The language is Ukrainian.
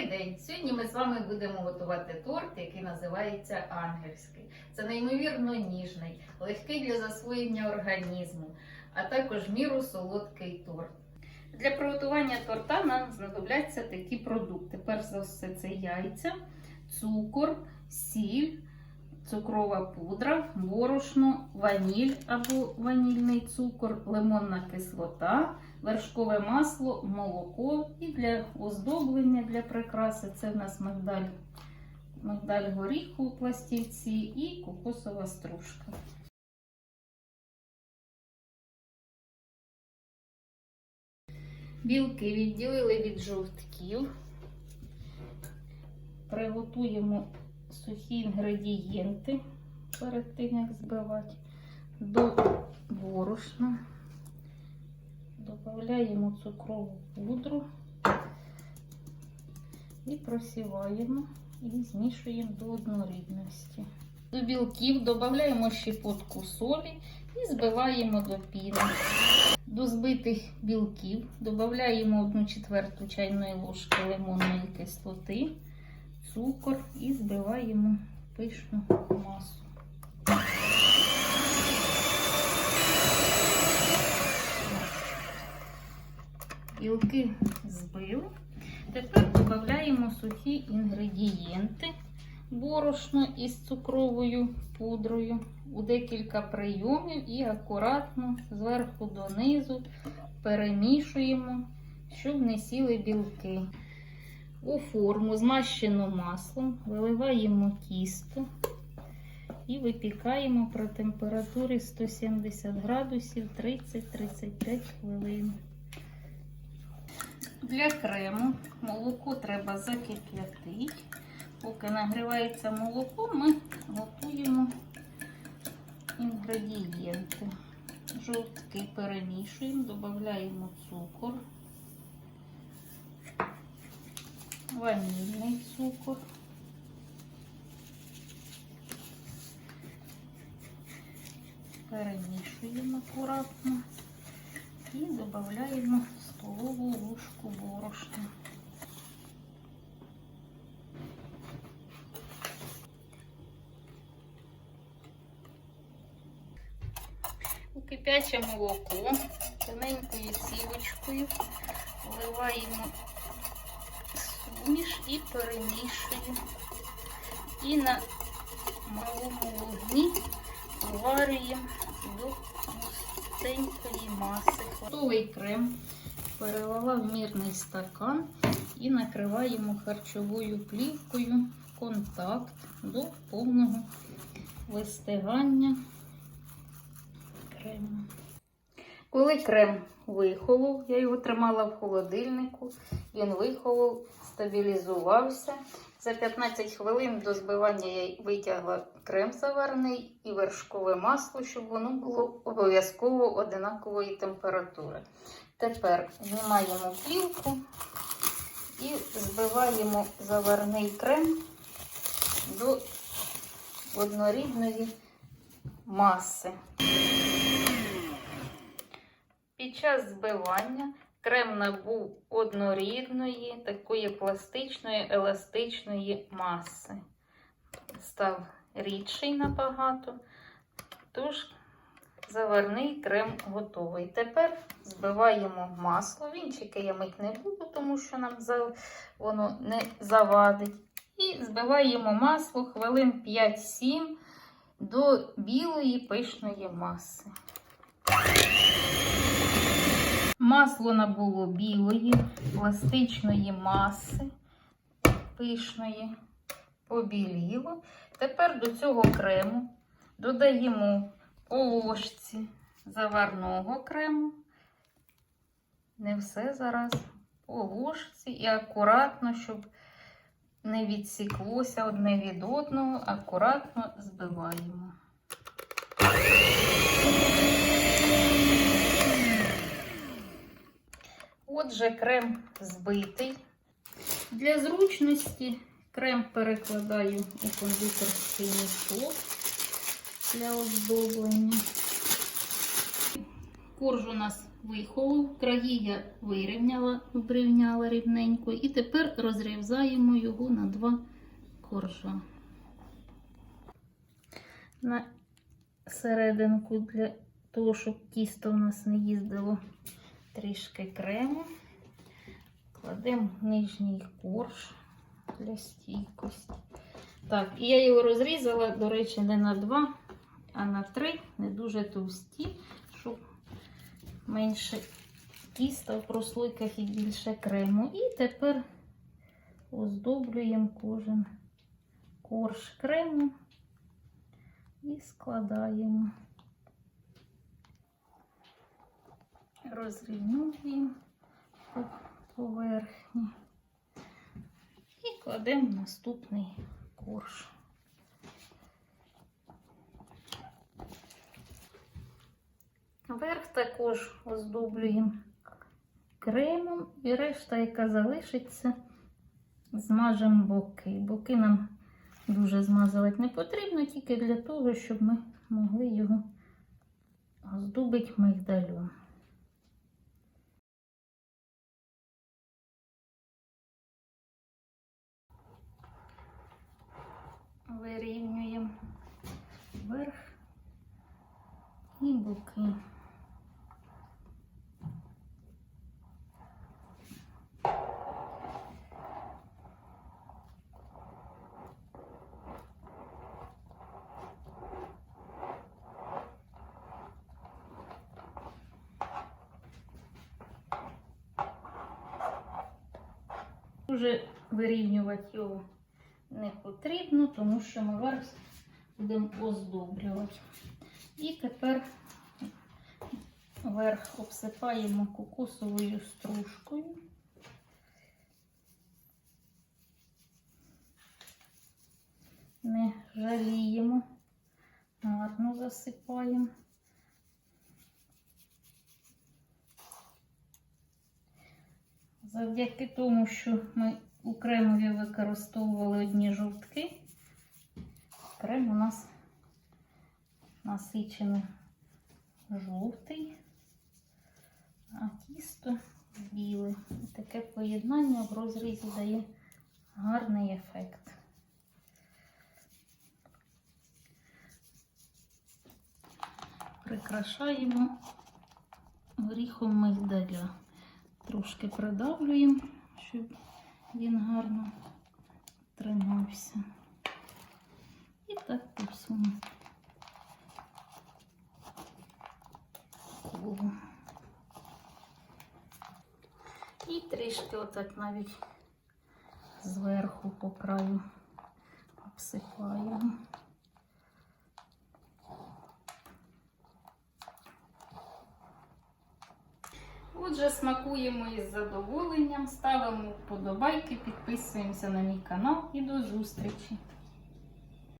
Добрий день! Сьогодні ми з вами будемо готувати торт, який називається ангельський. Це неймовірно ніжний, легкий для засвоєння організму, а також міру солодкий торт. Для приготування торта нам знадобляться такі продукти. Перш за все, це яйця, цукор, сіль, цукрова пудра, борошно, ваніль або ванільний цукор, лимонна кислота вершкове масло, молоко і для оздоблення для прикраси це в нас мигдаль, мигдаль горіху у пластівці і кокосова стружка. Білки відділили від жовтків. Приготуємо сухі інгредієнти перед тим, як збивати до борошна. Додаємо цукрову пудру і просіваємо і змішуємо до однорідності. До білків додаємо щепотку солі і збиваємо до піни. До збитих білків додаємо 1 четверту чайної ложки лимонної кислоти, цукор і збиваємо пишну масу. Збили. Тепер додаємо сухі інгредієнти, борошно із цукровою пудрою у декілька прийомів і акуратно зверху донизу перемішуємо, щоб не сіли білки. У форму змащену маслом виливаємо тісто і випікаємо при температурі 170 градусів 30-35 хвилин. Для крему молоко треба закип'ятити. Поки нагрівається молоко, ми готуємо інгредієнти. Жовтки перемішуємо, додаємо цукор, ванільний цукор, перемішуємо акуратно і додаємо столову ложку борошна. У кипяче молоко тоненькою сівочкою вливаємо суміш і перемішуємо. І на малому вогні варюємо до густенької маси. Готовий крем перелила в мірний стакан і накриваємо харчовою плівкою контакт до повного вистигання крему. Коли крем вихолов, я його тримала в холодильнику, він вихолов, стабілізувався. За 15 хвилин до збивання я витягла крем заварний і вершкове масло, щоб воно було обов'язково одинакової температури. Тепер знімаємо плівку і збиваємо заварний крем до однорідної маси. Під час збивання крем набув однорідної, такої пластичної, еластичної маси. Став рідший набагато, тож заварний крем готовий. Тепер збиваємо масло. Вінчики я мить не буду, тому що нам воно не завадить. І збиваємо масло хвилин 5-7 до білої пишної маси. Масло набуло білої, пластичної маси, пишної, побіліло. Тепер до цього крему додаємо по ложці заварного крему. Не все зараз по ложці і акуратно, щоб не відсіклося одне від одного, акуратно збиваємо. Отже, крем збитий. Для зручності крем перекладаю у кондитерський мішок для оздоблення. Корж у нас вихолов, краї я вирівняла, обрівняла рівненько. І тепер розрізаємо його на два коржа. На серединку для того, щоб тісто у нас не їздило трішки крему. Кладемо нижній корж для стійкості. Так, і я його розрізала, до речі, не на два, а на три, не дуже товсті, щоб менше тіста в прослойках і більше крему. І тепер оздоблюємо кожен корж крему і складаємо. Розрівнюємо по поверхні і кладемо наступний корж. Верх також оздоблюємо кремом і решта, яка залишиться, змажемо боки. Боки нам дуже змазувати не потрібно, тільки для того, щоб ми могли його оздобити мигдалем. Вирівнюємо верх і боки. Дуже вирівнювати його не потрібно, тому що ми верх будемо оздоблювати. І тепер верх обсипаємо кокосовою стружкою. Не жаліємо, гарно засипаємо. Завдяки тому, що ми у кремові використовували одні жовтки, крем у нас насичено жовтий, а тісто біле. Таке поєднання в розрізі дає гарний ефект. Прикрашаємо горіхом мигдаля. Трошки придавлюємо, щоб він гарно тримався. І так по всьому. І трішки отак навіть зверху по краю обсипаємо. Отже, смакуємо із задоволенням, ставимо вподобайки, підписуємося на мій канал і до зустрічі!